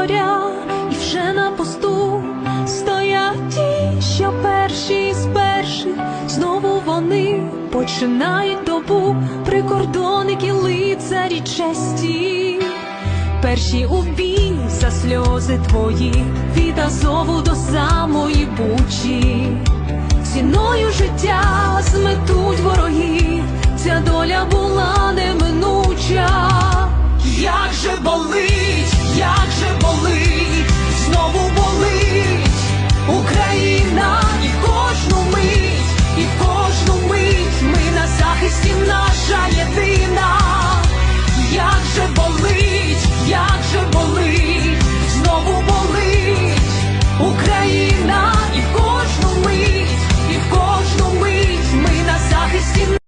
зоря, і вже на посту стоять ті, що перші з перших, знову вони починають добу, прикордонники, лицарі честі. Перші у бій за сльози твої, від Азову до самої бучі, ціною життя болить, як же болить, знову болить Україна і.